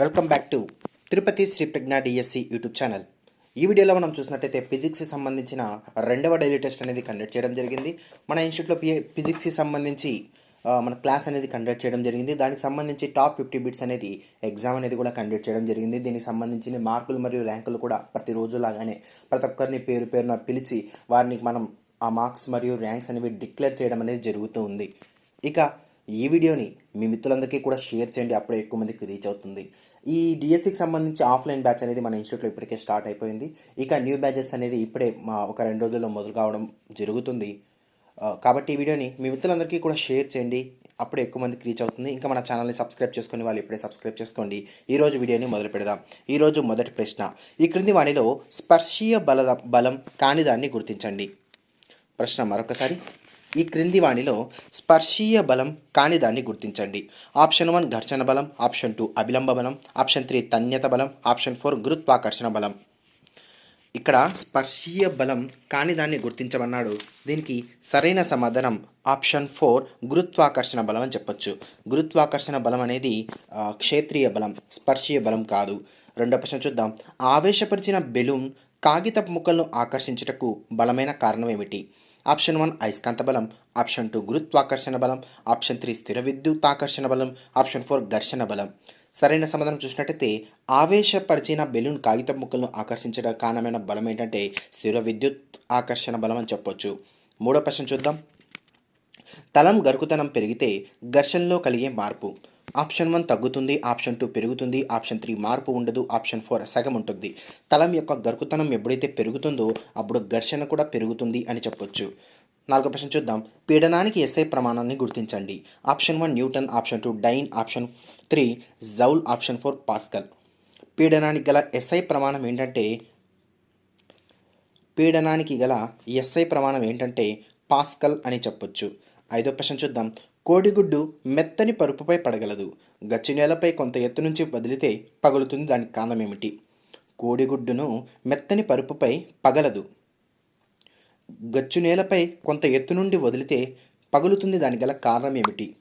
Welcome back to Tirupati Sri Pragna DSC YouTube channel. ఈ వీడియోలో మనం చూసినట్టయితే ఫిజిక్స్కి సంబంధించిన రెండవ డైలీ టెస్ట్ అనేది కండక్ట్ చేయడం జరిగింది. మన ఇన్స్టిట్యూట్లో పి ఫిజిక్స్కి సంబంధించి మన క్లాస్ అనేది కండక్ట్ చేయడం జరిగింది. దానికి సంబంధించి టాప్ ఫిఫ్టీ బిట్స్ అనేది ఎగ్జామ్ అనేది కూడా కండక్ట్ చేయడం జరిగింది. దీనికి సంబంధించిన మార్కులు మరియు ర్యాంకులు కూడా ప్రతిరోజు లాగానే ప్రతి ఒక్కరిని పేరు పేరున పిలిచి వారిని మనం ఆ మార్క్స్ మరియు ర్యాంక్స్ అనేవి డిక్లేర్ చేయడం అనేది జరుగుతూ ఉంది. ఇక ఈ వీడియోని మీ మిత్రులందరికీ కూడా షేర్ చేయండి. అప్పుడే ఎక్కువ మందికి రీచ్ అవుతుంది. ఈ డిఎస్సికి సంబంధించి ఆఫ్లైన్ బ్యాచ్ అనేది మన ఇన్స్టిట్యూట్లో ఇప్పటికే స్టార్ట్ అయిపోయింది. ఇక న్యూ బ్యాచెస్ అనేది ఇప్పుడే మా ఒక రెండు రోజుల్లో మొదలు కావడం జరుగుతుంది. కాబట్టి ఈ వీడియోని మీ మిత్రులందరికీ కూడా షేర్ చేయండి. అప్పుడే ఎక్కువ మందికి రీచ్ అవుతుంది. ఇంకా మన ఛానల్ని సబ్స్క్రైబ్ చేసుకుని వాళ్ళు ఇప్పుడే సబ్స్క్రైబ్ చేసుకోండి. ఈ రోజు వీడియోని మొదలు పెడదాం. ఈరోజు మొదటి ప్రశ్న. ఈ క్రింది వాణిలో స్పర్శీయ బల బలం కాని దాన్ని గుర్తించండి. ప్రశ్న మరొకసారి. ఈ క్రింది వాణిలో స్పర్శీయ బలం కాని దాన్ని గుర్తించండి. ఆప్షన్ వన్ ఘర్షణ బలం ఆప్షన్ టూ అభిలంబ బలం ఆప్షన్ త్రీ తన్యత బలం ఆప్షన్ ఫోర్ గురుత్వాకర్షణ బలం. ఇక్కడ స్పర్శీయ బలం కాని దాన్ని గుర్తించమన్నాడు. దీనికి సరైన సమాధానం ఆప్షన్ ఫోర్ గురుత్వాకర్షణ బలం అని చెప్పొచ్చు. గురుత్వాకర్షణ బలం అనేది క్షేత్రీయ బలం స్పర్శీయ బలం కాదు. రెండో ప్రశ్న చూద్దాం. ఆవేశపరిచిన బెలూన్ కాగితపు ముక్కలను ఆకర్షించుటకు బలమైన కారణం ఏమిటి? ఆప్షన్ వన్ అయస్కాంత బలం ఆప్షన్ టూ గురుత్వాకర్షణ బలం ఆప్షన్ త్రీ స్థిర విద్యుత్తాకర్షణ బలం ఆప్షన్ ఫోర్ ఘర్షణ బలం. సరైన సమాధానం చూసినట్టయితే ఆవేశపరిచిన బెలూన్ కాగితం ముక్కలను ఆకర్షించడం కారణమైన బలం ఏంటంటే స్థిర విద్యుత్ ఆకర్షణ బలం అని చెప్పొచ్చు. మూడో ప్రశ్న చూద్దాం. తలం గరుకుతనం పెరిగితే ఘర్షణలో కలిగే మార్పు. ఆప్షన్ వన్ తగ్గుతుంది ఆప్షన్ టూ పెరుగుతుంది ఆప్షన్ త్రీ మార్పు ఉండదు ఆప్షన్ ఫోర్ సగం ఉంటుంది. తలం యొక్క గరుకుతనం ఎప్పుడైతే పెరుగుతుందో అప్పుడు ఘర్షణ కూడా పెరుగుతుంది అని చెప్పొచ్చు. నాలుగో ప్రశ్న చూద్దాం. పీడనానికి ఎస్ఐ ప్రమాణాన్ని గుర్తించండి. Option one newton option two dyne option three joule option four pascal. పీడనానికి గల ఎస్ఐ ప్రమాణం ఏంటంటే పీడనానికి గల ఎస్ఐ ప్రమాణం ఏంటంటే పాస్కల్ అని చెప్పొచ్చు. ఐదో ప్రశ్న చూద్దాం. కోడిగుడ్డు మెత్తని పరుపుపై పడగలదు. గచ్చి నేలపై కొంత ఎత్తు నుంచి వదిలితే పగులుతుంది దానికి కారణం ఏమిటి? కోడిగుడ్డును మెత్తని పరుపుపై పగలదు. గచ్చు నేలపై కొంత ఎత్తు నుండి వదిలితే పగులుతుంది దాని గల కారణం ఏమిటి?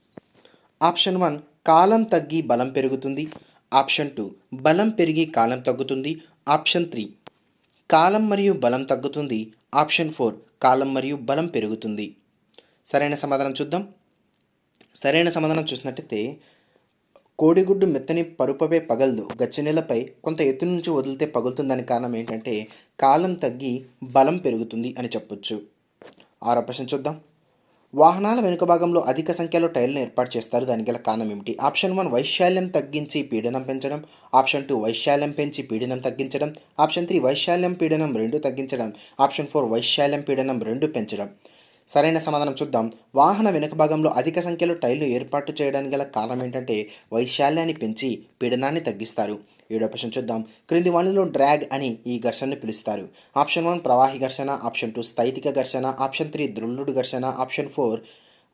ఆప్షన్ వన్ కాలం తగ్గి బలం పెరుగుతుంది. ఆప్షన్ టూ బలం పెరిగి కాలం తగ్గుతుంది. ఆప్షన్ త్రీ కాలం మరియు బలం తగ్గుతుంది. ఆప్షన్ ఫోర్ కాలం మరియు బలం పెరుగుతుంది. సరైన సమాధానం చూద్దాం. సరైన సమాధానం చూసినట్టయితే కోడిగుడ్డు మెత్తని పరుపపై పగలదు. గచ్చనెలపై కొంత ఎత్తు నుంచి వదిలితే పగులుతుందని కారణం ఏంటంటే కాలం తగ్గి బలం పెరుగుతుంది అని చెప్పొచ్చు. ఆరో ప్రశ్న చూద్దాం. వాహనాల వెనుక భాగంలో అధిక సంఖ్యలో టైర్లను ఏర్పాటు చేస్తారు. దానికి గల కారణం ఏమిటి? ఆప్షన్ వన్ వైశాల్యం తగ్గించి పీడనం పెంచడం. ఆప్షన్ టూ వైశాల్యం పెంచి పీడనం తగ్గించడం. ఆప్షన్ త్రీ వైశాల్యం పీడనం రెండు తగ్గించడం. ఆప్షన్ ఫోర్ వైశాల్యం పీడనం రెండు పెంచడం. సరైన సమాధానం చూద్దాం. వాహన వెనుక భాగంలో అధిక సంఖ్యలో టైర్లు ఏర్పాటు చేయడానికి గల కారణం ఏంటంటే వైశాల్యాన్ని పెంచి పీడనాన్ని తగ్గిస్తారు. ఏడో ప్రశ్న చూద్దాం. క్రింది వాణిలో డ్రాగ్ అని ఈ ఘర్షణను పిలుస్తారు. ఆప్షన్ వన్ ప్రవాహి ఘర్షణ ఆప్షన్ టూ స్థైతిక ఘర్షణ ఆప్షన్ త్రీ ద్రుల్లుడు ఘర్షణ ఆప్షన్ ఫోర్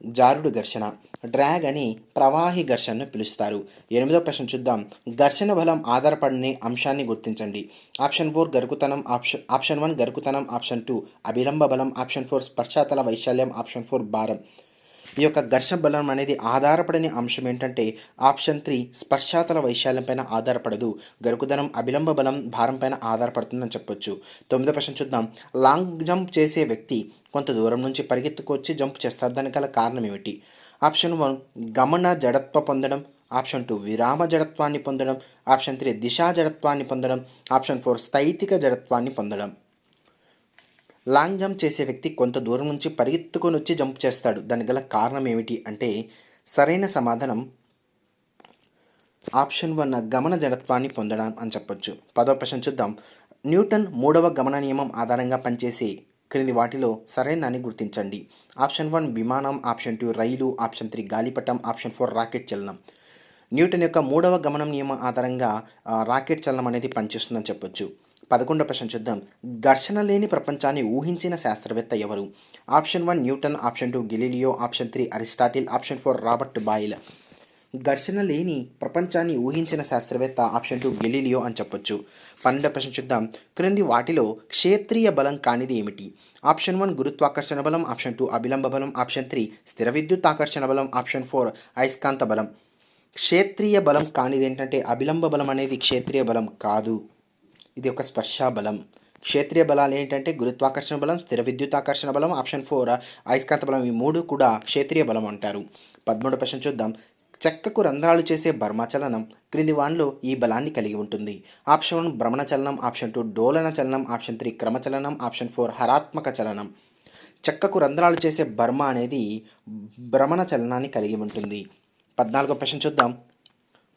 జారుడు ఘర్షణ డ్రాగ్ అని ప్రవాహి ఘర్షణను పిలుస్తారు. ఎనిమిదో ప్రశ్న చూద్దాం. ఘర్షణ బలం ఆధారపడని అంశాన్ని గుర్తించండి. ఆప్షన్ ఫోర్ గరుకుతనం ఆప్షన్ ఆప్షన్ వన్ గరుకుతనం ఆప్షన్ టూ అభిలంబ బలం ఆప్షన్ ఫోర్ స్పర్శాతల వైశాల్యం ఆప్షన్ ఫోర్ భారం. ఈ యొక్క ఘర్షణ బలం అనేది ఆధారపడని అంశం ఏంటంటే ఆప్షన్ త్రీ స్పర్శాతల వైశాల్యం పైన ఆధారపడదు. గరుకుదనం అభిలంబ బలం భారం పైన ఆధారపడుతుందని చెప్పొచ్చు. తొమ్మిదో ప్రశ్న చూద్దాం. లాంగ్ జంప్ చేసే వ్యక్తి కొంత దూరం నుంచి పరిగెత్తుకొచ్చి జంప్ చేస్తారు. దానికి గల కారణం ఏమిటి? ఆప్షన్ వన్ గమన జడత్వ పొందడం. ఆప్షన్ టూ విరామ జడత్వాన్ని పొందడం. ఆప్షన్ త్రీ దిశా జడత్వాన్ని పొందడం. ఆప్షన్ ఫోర్ స్థైతిక జడత్వాన్ని పొందడం. లాంగ్ జంప్ చేసే వ్యక్తి కొంత దూరం నుంచి పరిగెత్తుకొని వచ్చి జంప్ చేస్తాడు. దానికి గల కారణం ఏమిటి అంటే సరైన సమాధానం ఆప్షన్ వన్ గమన జడత్వాన్ని పొందడం అని చెప్పొచ్చు. పదో ప్రశ్న చూద్దాం. న్యూటన్ మూడవ గమన నియమం ఆధారంగా పనిచేసే క్రింది వాటిలో సరైనదాన్ని గుర్తించండి. ఆప్షన్ వన్ విమానం ఆప్షన్ టూ రైలు ఆప్షన్ త్రీ గాలిపటం ఆప్షన్ ఫోర్ రాకెట్ చలనం. న్యూటన్ యొక్క మూడవ గమనం నియమం ఆధారంగా రాకెట్ చలనం అనేది పనిచేస్తుందని చెప్పొచ్చు. పదకొండవ ప్రశ్న చూద్దాం. ఘర్షణ లేని ప్రపంచాన్ని ఊహించిన శాస్త్రవేత్త ఎవరు? Option one Newton option two Galileo option three Aristotle option four Robert Boyle. ఘర్షణ లేని ప్రపంచాన్ని ఊహించిన శాస్త్రవేత్త ఆప్షన్ టూ గెలీలియో అని చెప్పొచ్చు. పన్నెండో ప్రశ్న చూద్దాం. క్రింది వాటిలో క్షేత్రీయ బలం కానిది ఏమిటి? ఆప్షన్ వన్ గురుత్వాకర్షణ బలం ఆప్షన్ టూ అభిలంబ బలం ఆప్షన్ త్రీ స్థిర విద్యుత్ ఆకర్షణ బలం ఆప్షన్ ఫోర్ అయస్కాంత బలం. క్షేత్రీయ బలం కానిది ఏంటంటే అభిలంబ బలం అనేది క్షేత్రీయ బలం కాదు. ఇది ఒక స్పర్శ బలం. క్షేత్రీయ బలాలు ఏంటంటే గురుత్వాకర్షణ బలం స్థిర విద్యుతాకర్షణ బలం ఆప్షన్ ఫోర్ అయస్కాంత బలం. ఈ మూడు కూడా క్షేత్రీయ బలం అంటారు. పదమూడు ప్రశ్న చూద్దాం. చెక్కకు రంధ్రాలు చేసే బర్మచలనం క్రింది వాన్లో ఈ బలాన్ని కలిగి ఉంటుంది. ఆప్షన్ వన్ భ్రమణ చలనం ఆప్షన్ టూ డోలన చలనం ఆప్షన్ త్రీ క్రమచలనం ఆప్షన్ ఫోర్ హరాత్మక చలనం. చెక్కకు రంధ్రాలు చేసే బర్మ అనేది భ్రమణ చలనాన్ని కలిగి ఉంటుంది. పద్నాలుగో ప్రశ్న చూద్దాం.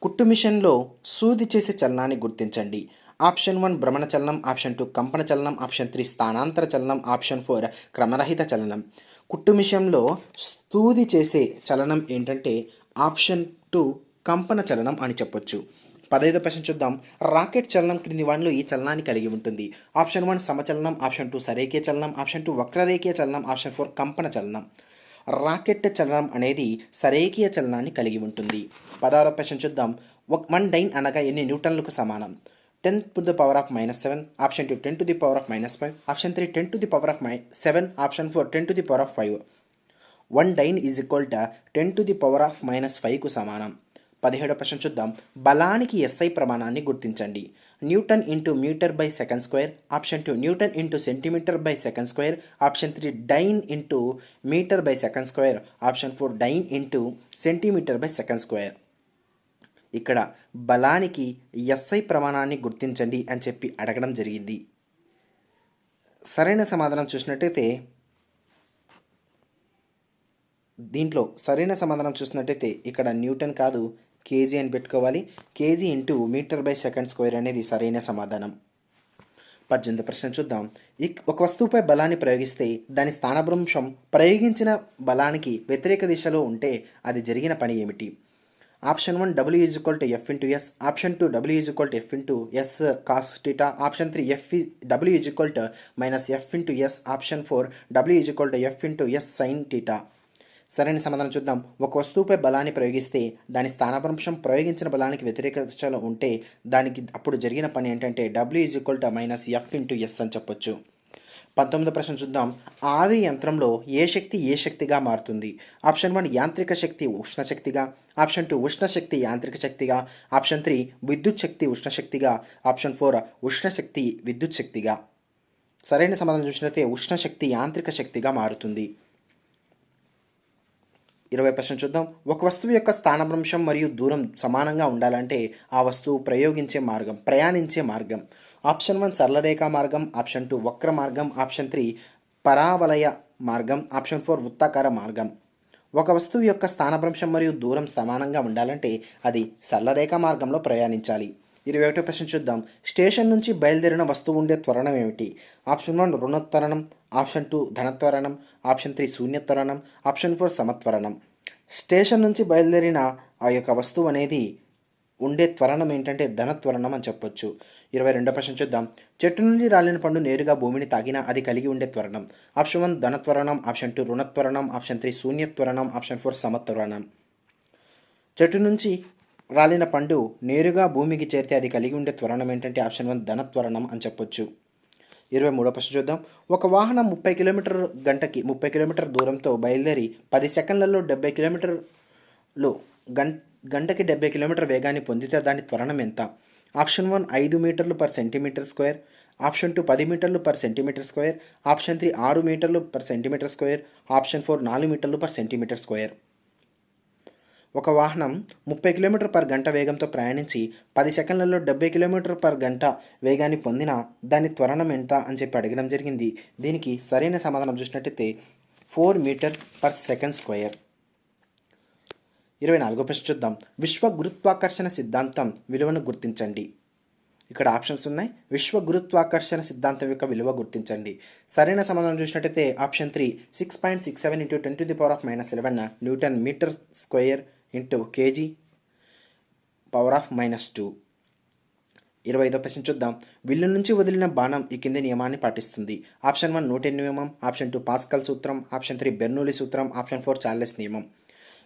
కుట్టు మిషన్లో సూది చేసే చలనాన్ని గుర్తించండి. ఆప్షన్ వన్ భ్రమణ చలనం ఆప్షన్ టూ కంపన చలనం ఆప్షన్ త్రీ స్థానాంతర చలనం ఆప్షన్ ఫోర్ క్రమరహిత చలనం. కుట్టు మిషన్లో స్తూది చేసే చలనం ఏంటంటే ఆప్షన్ టూ కంపన చలనం అని చెప్పొచ్చు. పదహైదు ప్రశ్న చూద్దాం. రాకెట్ చలనం క్రింది వాటిలో ఈ చలనాన్ని కలిగి ఉంటుంది? ఆప్షన్ వన్ సమచలనం ఆప్షన్ టూ సరేఖీయ చలనం ఆప్షన్ టూ వక్రరేఖీయ చలనం ఆప్షన్ ఫోర్ కంపన చలనం. రాకెట్ చలనం అనేది సరేఖీయ చలనాన్ని కలిగి ఉంటుంది. పదహారో ప్రశ్న చూద్దాం. ఒక వన్ డైన్ అనగా ఎన్ని న్యూటన్లకు సమానం? Ten to the power of minus seven option two ten to the power of minus five option three ten to the power of my seven option four ten to the power of five. One dyne is equal to ten to the power of minus ఫైవ్కు సమానం. పదిహేడో ప్రశ్న చూద్దాం. బలానికి SI ప్రమాణాన్ని గుర్తించండి. Newton into meter by second square option two Newton into centimeter by second square option three dyne into meter by second square option four dyne into centimeter by second square. ఇక్కడ బలానికి SI ప్రమాణాన్ని గుర్తించండి అని చెప్పి అడగడం జరిగింది. సరైన సమాధానం చూసినట్టయితే దీంట్లో సరైన సమాధానం చూసినట్టయితే ఇక్కడ న్యూటన్ కాదు కేజీ అని పెట్టుకోవాలి. KG into meter by second square అనేది సరైన సమాధానం. పద్దెనిమిది ప్రశ్న చూద్దాం. ఇక్ ఒక వస్తువుపై బలాన్ని ప్రయోగిస్తే దాని స్థానభ్రంశం ప్రయోగించిన బలానికి వ్యతిరేక దిశలో ఉంటే అది జరిగిన పని ఏమిటి? Option one W is equal to F into S. Option two W is equal to F into S cos theta. Option three F W is equal to minus F into S. Option four W is equal to F into S sine theta. సరైన సమాధానం చూద్దాం. ఒక వస్తువుపై బలాన్ని ప్రయోగిస్తే దాని స్థానభ్రంశం ప్రయోగించిన బలానికి వ్యతిరేక దిశలో ఉంటే దానికి అప్పుడు జరిగిన పని ఏంటంటే W is equal to minus F into S అని చెప్పొచ్చు. పంతొమ్మిదో ప్రశ్న చూద్దాం. ఆవిరి యంత్రంలో ఏ శక్తి ఏ శక్తిగా మారుతుంది? ఆప్షన్ వన్ యాంత్రిక శక్తి ఉష్ణ శక్తిగా ఆప్షన్ టూ ఉష్ణ శక్తి యాంత్రిక శక్తిగా ఆప్షన్ త్రీ విద్యుత్ శక్తి ఉష్ణ శక్తిగా ఆప్షన్ ఫోర్ ఉష్ణ శక్తి విద్యుత్ శక్తిగా. సరైన సమాధానం చూసినట్లయితే ఉష్ణ శక్తి యాంత్రిక శక్తిగా మారుతుంది. ఇరవై ప్రశ్న చూద్దాం. ఒక వస్తువు యొక్క స్థానభ్రంశం మరియు దూరం సమానంగా ఉండాలంటే ఆ వస్తువు ప్రయోగించే మార్గం ప్రయాణించే మార్గం. ఆప్షన్ వన్ సరళరేఖా మార్గం ఆప్షన్ టూ వక్ర మార్గం ఆప్షన్ త్రీ పరావలయ మార్గం ఆప్షన్ ఫోర్ వృత్తాకార మార్గం. ఒక వస్తువు యొక్క స్థానభ్రంశం మరియు దూరం సమానంగా ఉండాలంటే అది సరళరేఖా మార్గంలో ప్రయాణించాలి. ఇరవై ఒకటో ప్రశ్న చూద్దాం. స్టేషన్ నుంచి బయలుదేరిన వస్తువు ఉండే త్వరణం ఏమిటి? ఆప్షన్ వన్ రుణత్వరణం ఆప్షన్ టూ ధనత్వరణం ఆప్షన్ త్రీ శూన్యత్వరణం ఆప్షన్ ఫోర్ సమత్వరణం. స్టేషన్ నుంచి బయలుదేరిన ఆ యొక్క వస్తువు అనేది ఉండే త్వరణం ఏంటంటే ధనత్వరణం అని చెప్పొచ్చు. ఇరవై రెండో ప్రశ్న చూద్దాం. చెట్టు నుండి రాలిన పండు నేరుగా భూమిని తాగినా అది కలిగి ఉండే త్వరణం. ఆప్షన్ వన్ ధనత్వరణం ఆప్షన్ టూ రుణత్వరణం ఆప్షన్ త్రీ శూన్యత్వరణం ఆప్షన్ ఫోర్ సమత్వరణం. చెట్టు నుంచి రాలిన పండు నేరుగా భూమికి చేరితే అది కలిగి ఉండే త్వరణం ఏంటంటే ఆప్షన్ వన్ ధన త్వరణం అని చెప్పొచ్చు. ఇరవై మూడో ప్రశ్న చూద్దాం. ఒక వాహనం ముప్పై కిలోమీటర్ గంటకి ముప్పై కిలోమీటర్ దూరంతో బయలుదేరి పది సెకండ్లలో డెబ్బై కిలోమీటర్లు గం గంటకి డెబ్బై కిలోమీటర్ వేగాన్ని పొందితే దాని త్వరణం ఎంత? ఆప్షన్ వన్ ఐదు మీటర్లు per centimeter square. Option two పది మీటర్లు per centimeter square. Option three ఆరు మీటర్లు per centimeter square. Option four నాలుగు మీటర్లు పర్ సెంటీమీటర్ స్క్వేర్. ఒక వాహనం ముప్పై కిలోమీటర్ పర్ గంట వేగంతో ప్రయాణించి పది సెకండ్లలో డెబ్బై కిలోమీటర్ పర్ గంట వేగాన్ని పొందిన దాని త్వరణం ఎంత అని చెప్పి అడగడం జరిగింది. దీనికి సరైన సమాధానం చూసినట్టయితే four meter per second square. ఇరవై నాలుగో ప్రశ్న చూద్దాం. విశ్వ గురుత్వాకర్షణ సిద్ధాంతం విలువను గుర్తించండి. ఇక్కడ ఆప్షన్స్ ఉన్నాయి. విశ్వ గురుత్వాకర్షణ సిద్ధాంతం యొక్క విలువ గుర్తించండి. సరైన సమాధానం చూసినట్టయితే option three six point six seven into ten to the power of minus eleven Newton meter square into KG power of minus two. ఇరవై ఐదో ప్రశ్న చూద్దాం. విల్లు నుంచి వదిలిన బాణం ఈ కింది నియమాన్ని పాటిస్తుంది. ఆప్షన్ వన్ న్యూటన్ నియమం ఆప్షన్ టూ పాస్కల్ సూత్రం ఆప్షన్ త్రీ బెర్నూలి సూత్రం ఆప్షన్ ఫోర్ చార్లెస్ నియమం.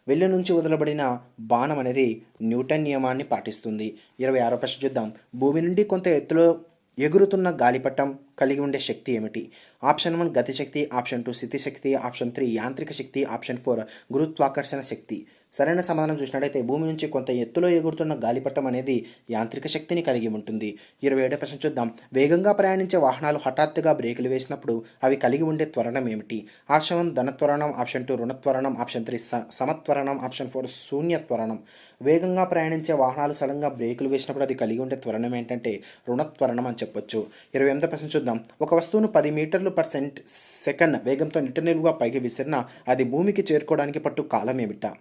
వెల్లు నుంచి వదలబడిన బాణం అనేది న్యూటన్ నియమాన్ని పాటిస్తుంది. ఇరవై ఆరో ప్రశ్న చూద్దాం. భూమి నుండి కొంత ఎత్తులో ఎగురుతున్న గాలిపటం కలిగి ఉండే శక్తి ఏమిటి? ఆప్షన్ వన్ గతిశక్తి ఆప్షన్ టూ శక్తి ఆప్షన్ త్రీ యాంత్రిక శక్తి ఆప్షన్ ఫోర్ గురుత్వాకర్షణ శక్తి. సరైన సమాధానం చూసినట్టయితే భూమి నుంచి కొంత ఎత్తులో ఎగురుతున్న గాలిపటం అనేది యాంత్రిక శక్తిని కలిగి ఉంటుంది. ఇరవై ఏడో ప్రశ్న చూద్దాం. వేగంగా ప్రయాణించే వాహనాలు హఠాత్తుగా బ్రేకులు వేసినప్పుడు అవి కలిగి ఉండే త్వరణం ఏమిటి? ఆప్షన్ వన్ ధనత్వరణం ఆప్షన్ టూ రుణత్వరణం ఆప్షన్ త్రీ స సమత్వరణం ఆప్షన్ ఫోర్ శూన్య త్వరణం. వేగంగా ప్రయాణించే వాహనాలు సడన్గా బ్రేకులు వేసినప్పుడు అది కలిగి ఉండే త్వరణం ఏంటంటే రుణత్వరణం అని చెప్పొచ్చు. ఇరవై ఎనిమిదో ప్రశ్న చూద్దాం. ఒక వస్తువును పది మీటర్లు పర్ సెంట్ సెకండ్ వేగంతో నిట్టనిలుగా పైకి విసిరినా అది భూమికి చేరుకోవడానికి పట్టు కాలం ఏమిటా?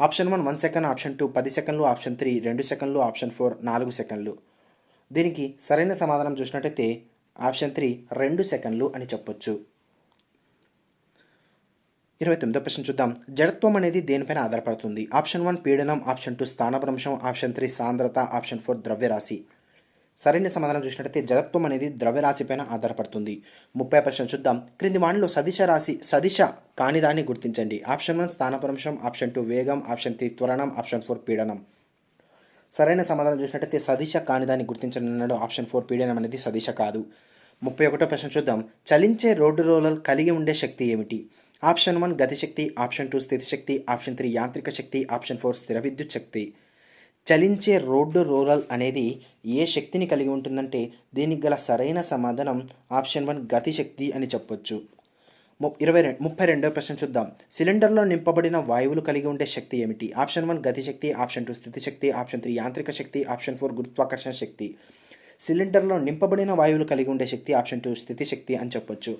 Option one one second option two పది సెకండ్లు ఆప్షన్ త్రీ రెండు సెకండ్లు ఆప్షన్ ఫోర్ నాలుగు సెకండ్లు. దీనికి సరైన సమాధానం చూసినట్టయితే ఆప్షన్ త్రీ రెండు సెకండ్లు అని చెప్పొచ్చు. ఇరవై తొమ్మిదో ప్రశ్న చూద్దాం. జడత్వం అనేది దేనిపైన ఆధారపడుతుంది? ఆప్షన్ వన్ పీడనం ఆప్షన్ టూ స్థానభ్రంశం ఆప్షన్ త్రీ సాంద్రత ఆప్షన్ ఫోర్ ద్రవ్యరాశి. సరైన సమాధానం చూసినట్టయితే జడత్వం అనేది ద్రవ్యరాశిపైన ఆధారపడుతుంది. ముప్పై ప్రశ్న చూద్దాం. క్రింది వాణిలో సదిశ రాశి సదిశ కానిదాన్ని గుర్తించండి. ఆప్షన్ వన్ స్థానపరంశం ఆప్షన్ టూ వేగం ఆప్షన్ త్రీ త్వరణం ఆప్షన్ ఫోర్ పీడనం. సరైన సమాధానం చూసినట్టయితే సదిశ కానిదాన్ని గుర్తించడం ఆప్షన్ ఫోర్ పీడనం అనేది సదిశ కాదు. ముప్పై ఒకటో ప్రశ్న చూద్దాం. చలించే రోడ్డు రోలర్ కలిగి ఉండే శక్తి ఏమిటి? ఆప్షన్ వన్ గతిశక్తి ఆప్షన్ టూ స్థితి శక్తి ఆప్షన్ త్రీ యాంత్రిక శక్తి ఆప్షన్ ఫోర్ స్థిర విద్యుత్ శక్తి. చలించే రోడ్డు రూరల్ అనేది ఏ శక్తిని కలిగి ఉంటుందంటే దీనికి గల సరైన సమాధానం ఆప్షన్ వన్ గతిశక్తి అని చెప్పొచ్చు. ము ఇరవై రెండు ముప్పై రెండవ ప్రశ్న చూద్దాం. సిలిండర్లో నింపబడిన వాయువులు కలిగి ఉండే శక్తి ఏమిటి? ఆప్షన్ వన్ గతిశక్తి ఆప్షన్ టూ స్థితి శక్తి ఆప్షన్ త్రీ యాంత్రిక శక్తి ఆప్షన్ ఫోర్ గురుత్వాకర్షణ శక్తి. సిలిండర్లో నింపబడిన వాయువులు కలిగి ఉండే శక్తి ఆప్షన్ టూ స్థితి శక్తి అని చెప్పొచ్చు.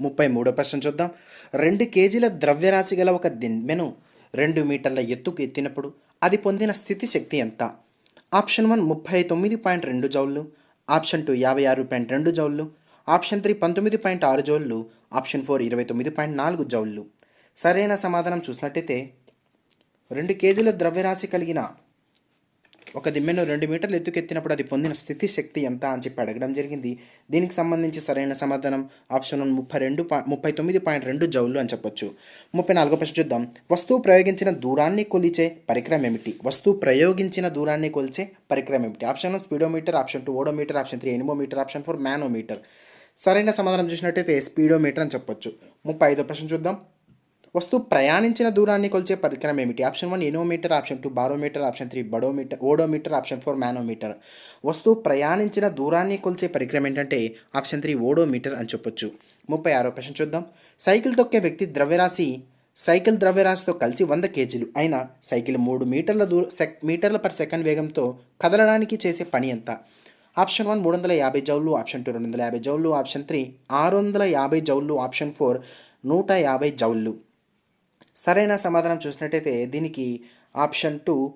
ముప్పై మూడో ప్రశ్న చూద్దాం. రెండు కేజీల ద్రవ్యరాశి గల ఒక దిమ్మెను రెండు మీటర్ల ఎత్తుకు ఎత్తినప్పుడు అది పొందిన స్థితి శక్తి ఎంత? ఆప్షన్ వన్ ముప్పై తొమ్మిది పాయింట్ రెండు జౌళ్ళు ఆప్షన్ టూ యాభై ఆరు పాయింట్ రెండు జౌళ్ళు ఆప్షన్ త్రీ పంతొమ్మిది పాయింట్ ఆరు జౌళ్ళు ఆప్షన్ ఫోర్ ఇరవై తొమ్మిది పాయింట్ నాలుగు జౌళ్ళు. సరైన సమాధానం చూసినట్టయితే రెండు కేజీల ద్రవ్యరాశి కలిగిన ఒక దిమ్మెను రెండు మీటర్లు ఎత్తుకెత్తినప్పుడు అది పొందిన స్థితి శక్తి ఎంత అని చెప్పి అడగడం జరిగింది. దీనికి సంబంధించి సరైన సమాధానం ఆప్షన్ వన్ ముప్పై రెండు పా ముప్పై తొమ్మిది పాయింట్ రెండు జౌళ్ళు అని చెప్పొచ్చు. ముప్పై నాలుగో ప్రశ్న చూద్దాం. వస్తువు ప్రయోగించిన దూరాన్ని కొలిచే పరికరం ఏమిటి? వస్తువు ప్రయోగించిన దూరాన్ని కొలిచే పరికరం ఏమిటి? Option one speedometer option two odometer option three anemometer option four manometer సరైన సమాధానం చూసినట్టయితే స్పీడోమీటర్ అని చెప్పొచ్చు. ముప్పై ఐదో ప్రశ్న చూద్దాం. వస్తువు ప్రయాణించిన దూరాన్ని కొలిచే పరికరం ఏమిటి? Option one anemometer option two barometer option three odometer odometer option four manometer వస్తువు ప్రయాణించిన దూరాన్ని కొలిచే పరికరం ఏంటంటే ఆప్షన్ త్రీ ఓడోమీటర్ అని చెప్పొచ్చు. ముప్పై ఆరో ప్రశ్న చూద్దాం. సైకిల్ తొక్కే వ్యక్తి ద్రవ్యరాశి సైకిల్ ద్రవ్యరాశితో కలిసి వంద కేజీలు అయినా సైకిల్ మూడు మీటర్ల దూర సెక్ మీటర్ల పర్ సెకండ్ వేగంతో కదలడానికి చేసే పని ఎంత? ఆప్షన్ వన్ మూడు వందల యాభై జౌళ్ళు ఆప్షన్ టూ రెండు వందల యాభై జౌళ్ళు ఆప్షన్ త్రీ ఆరు వందల యాభై జౌళ్ళు ఆప్షన్ ఫోర్ నూట యాభై జౌళ్ళు. సరైన సమాధానం చూసినట్టయితే దీనికి ఆప్షన్ టూ.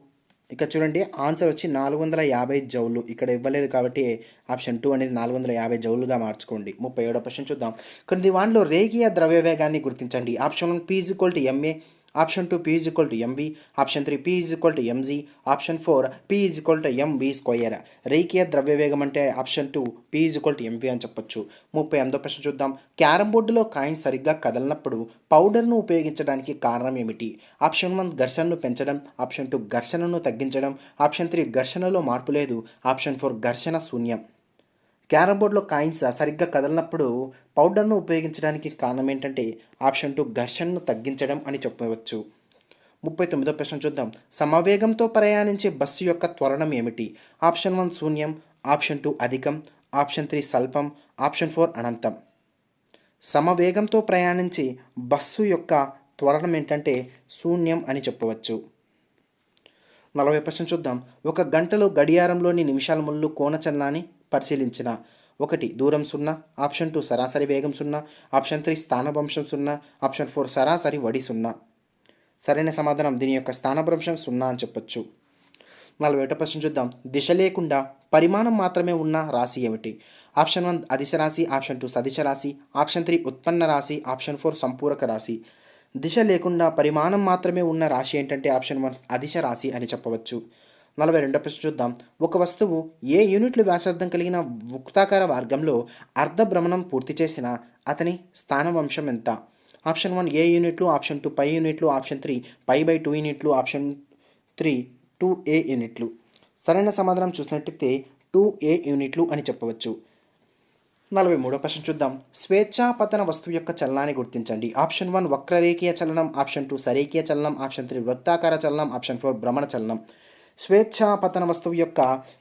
ఇక చూడండి ఆన్సర్ వచ్చి నాలుగు వందల యాభై జౌలు ఇక్కడ ఇవ్వలేదు కాబట్టి ఆప్షన్ టూ అనేది నాలుగు వందల యాభై జౌలుగా మార్చుకోండి. ముప్పై ఏడో ప్రశ్న చూద్దాం. కొన్ని వాటిలో రేఖీయ ద్రవ్యవేగాన్ని గుర్తించండి. Option one P equal to MA option two P is equal to MV option three P is equal to MG option four P is equal to MV square రేఖీయ ద్రవ్య వేగం అంటే option two P is equal to MP అని చెప్పొచ్చు. ముప్పై ఎనిమిదో ప్రశ్న చూద్దాం. Carom బోర్డులో కాయిన్ సరిగ్గా కదలనప్పుడు పౌడర్ను ఉపయోగించడానికి కారణం ఏమిటి? ఆప్షన్ వన్ ఘర్షణను పెంచడం ఆప్షన్ టూ ఘర్షణను తగ్గించడం ఆప్షన్ త్రీ ఘర్షణలో మార్పు లేదు ఆప్షన్ ఫోర్ ఘర్షణ శూన్యం. క్యారమ్ బోర్డ్లో కాయిన్స్ సరిగ్గా కదలనప్పుడు పౌడర్ను ఉపయోగించడానికి కారణం ఏంటంటే ఆప్షన్ టూ ఘర్షణను తగ్గించడం అని చెప్పవచ్చు. ముప్పై తొమ్మిదో ప్రశ్న చూద్దాం. సమవేగంతో ప్రయాణించే బస్సు యొక్క త్వరణం ఏమిటి? ఆప్షన్ వన్ శూన్యం ఆప్షన్ టూ అధికం ఆప్షన్ త్రీ స్వల్పం ఆప్షన్ ఫోర్ అనంతం. సమవేగంతో ప్రయాణించే బస్సు యొక్క త్వరణం ఏంటంటే శూన్యం అని చెప్పవచ్చు. నలభై ప్రశ్న చూద్దాం. ఒక గంటలో గడియారంలోని నిమిషాల ముళ్ళు కోణచలనాన్ని పరిశీలించిన. ఒకటి దూరం సున్నా. ఆప్షన్ టూ సరాసరి వేగం సున్నా. ఆప్షన్ త్రీ స్థానభంశం సున్నా. ఆప్షన్ ఫోర్ సరాసరి వడి సున్నా. సరైన సమాధానం దీని యొక్క స్థానభ్రంశం సున్నా అని చెప్పొచ్చు. నలభై ఒకటో ప్రశ్న చూద్దాం. దిశ లేకుండా పరిమాణం మాత్రమే ఉన్న రాశి ఏమిటి? ఆప్షన్ వన్ అదిశ రాశి. ఆప్షన్ టూ సదిశ రాశి. ఆప్షన్ త్రీ ఉత్పన్న రాశి. ఆప్షన్ ఫోర్ సంపూరక రాశి. దిశ లేకుండా పరిమాణం మాత్రమే ఉన్న రాశి ఏంటంటే ఆప్షన్ వన్ అదిశ రాశి అని చెప్పవచ్చు. నలభై రెండో ప్రశ్న చూద్దాం. ఒక వస్తువు ఏ యూనిట్లు వ్యాసార్థం కలిగిన వృత్తాకార మార్గంలో అర్ధ భ్రమణం పూర్తి చేసిన అతని స్థానవంశం ఎంత? ఆప్షన్ వన్ ఏ యూనిట్లు ఆప్షన్ టూ పై యూనిట్లు option three pi by two యూనిట్లు ఆప్షన్ త్రీ టూ ఏ యూనిట్లు. సరైన సమాధానం చూసినట్టయితే టూ ఏ యూనిట్లు అని చెప్పవచ్చు. నలభై మూడో ప్రశ్న చూద్దాం. స్వేచ్ఛాపతన వస్తువు యొక్క చలనాన్ని గుర్తించండి. ఆప్షన్ వన్ వక్రరేఖీయ చలనం ఆప్షన్ టూ సరేఖీయ చలనం ఆప్షన్ త్రీ వృత్తాకార చలనం ఆప్షన్ ఫోర్ భ్రమణ చలనం. స్వేచ్ఛాపతన వస్తువు యొక్క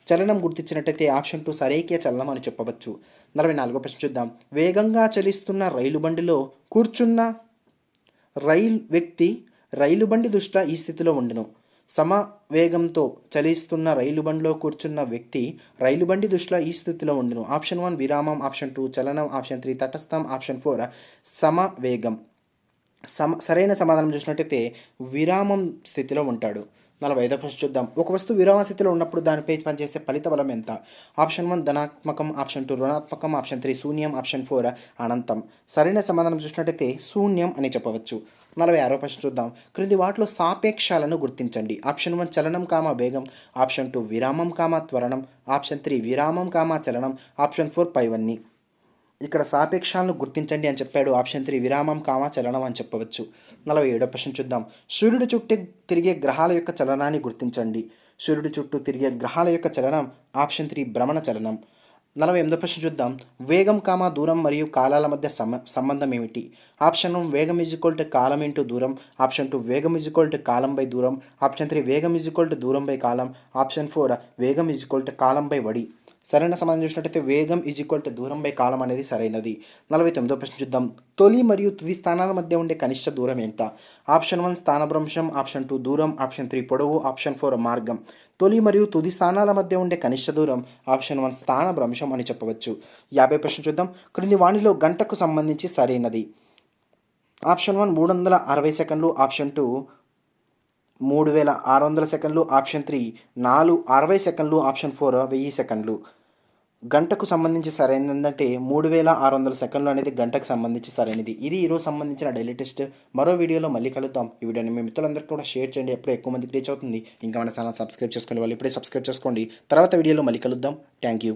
చలనం గుర్తించినట్టయితే ఆప్షన్ టూ సరైకే చలనం అని చెప్పవచ్చు. నలభై నాలుగో ప్రశ్న చూద్దాం. వేగంగా చలిస్తున్న రైలు బండిలో కూర్చున్న రైల్ వ్యక్తి రైలు బండి దృష్ట్యా ఈ స్థితిలో ఉండెను. సమవేగంతో చలిస్తున్న రైలు బండిలో కూర్చున్న వ్యక్తి రైలు బండి దృష్ట్యా ఈ స్థితిలో ఉండును. ఆప్షన్ వన్ విరామం ఆప్షన్ టూ చలనం ఆప్షన్ త్రీ తటస్థం ఆప్షన్ ఫోర్ సమవేగం. సమ సరైన సమాధానం చూసినట్టయితే విరామం స్థితిలో ఉంటాడు. నలభై ఐదో ప్రశ్న చూద్దాం. ఒక వస్తువు విరామ స్థితిలో ఉన్నప్పుడు దానిపై పనిచేసే ఫలిత బలం ఎంత? ఆప్షన్ వన్ ధనాత్మకం ఆప్షన్ టూ రుణాత్మకం ఆప్షన్ త్రీ శూన్యం ఆప్షన్ ఫోర్ అనంతం. సరైన సమాధానం చూసినట్టయితే శూన్యం అని చెప్పవచ్చు. నలభై ఆరో ప్రశ్న చూద్దాం. క్రింది వాటిలో సాపేక్షాలను గుర్తించండి. ఆప్షన్ వన్ చలనం కామ వేగం ఆప్షన్ టూ విరామం కామ త్వరణం ఆప్షన్ త్రీ విరామం కామ చలనం ఆప్షన్ ఫోర్ పైవన్నీ. ఇక్కడ సాపేక్షాలను గుర్తించండి అని చెప్పాడు ఆప్షన్ త్రీ. విరామం కామ చలనం అని చెప్పవచ్చు. నలభై ఏడో ప్రశ్న చూద్దాం. సూర్యుడి చుట్టూ తిరిగే గ్రహాల యొక్క చలనాన్ని గుర్తించండి. సూర్యుడి చుట్టూ తిరిగే గ్రహాల యొక్క చలనం ఆప్షన్ త్రీ భ్రమణ చలనం. నలభై ఎనిమిదో ప్రశ్న చూద్దాం. వేగం కామ దూరం మరియు కాలాల మధ్య సమ సంబంధం ఏమిటి? ఆప్షన్ వన్ వేగం ఈజ్వల్ టు కాలం ఇంటూ దూరం. ఆప్షన్ టూ వేగం ఈజ్వల్ టు కాలం బై దూరం. ఆప్షన్ త్రీ వేగం ఈజ్వల్ టు దూరం బై కాలం. ఆప్షన్ ఫోర్ వేగం ఈజ్వల్ టు కాలం బై వడి. సరైన సమాధానం చూసినట్టయితే వేగం ఈజ్ ఈక్వల్ టు దూరం బై కాలం అనేది సరైనది. నలభై తొమ్మిదో ప్రశ్న చూద్దాం. తొలి మరియు తుది స్థానాల మధ్య ఉండే కనిష్ట దూరం ఎంత? ఆప్షన్ వన్ స్థానభ్రంశం ఆప్షన్ టూ దూరం ఆప్షన్ త్రీ పొడవు ఆప్షన్ ఫోర్ మార్గం. తొలి మరియు తుది స్థానాల మధ్య ఉండే కనిష్ట దూరం ఆప్షన్ వన్ స్థానభ్రంశం అని చెప్పవచ్చు. యాభై ప్రశ్న చూద్దాం. క్రింది వాణిలో గంటకు సంబంధించి సరైనది. ఆప్షన్ వన్ మూడు వందల అరవై సెకండ్లు ఆప్షన్ టూ మూడు వేల ఆరు వందల సెకండ్లు ఆప్షన్ త్రీ నాలుగు అరవై సెకండ్లు ఆప్షన్ ఫోర్ వెయ్యి సెకండ్లు. గంటకు సంబంధించి సరైనది ఏంటంటే మూడు వేల ఆరు వందల సెకండ్లు అనేది గంటకు సంబంధించి సరైనది. ఇది ఈరోజు సంబంధించిన డైలీ టెస్ట్. మరో వీడియోలో మళ్ళీ కలుద్దాం. ఈ వీడియోని మీ మిత్రులందరికీ కూడా షేర్ చేయండి. ఎప్పుడూ ఎక్కువ మందికి రీచ్ అవుతుంది. ఇంకా మన ఛానల్ సబ్స్క్రైబ్ చేసుకోండి వాళ్ళు ఇప్పుడే సబ్స్క్రైబ్ చేసుకోండి. తర్వాత వీడియోలో మళ్ళీ కలుద్దాం. Thank you.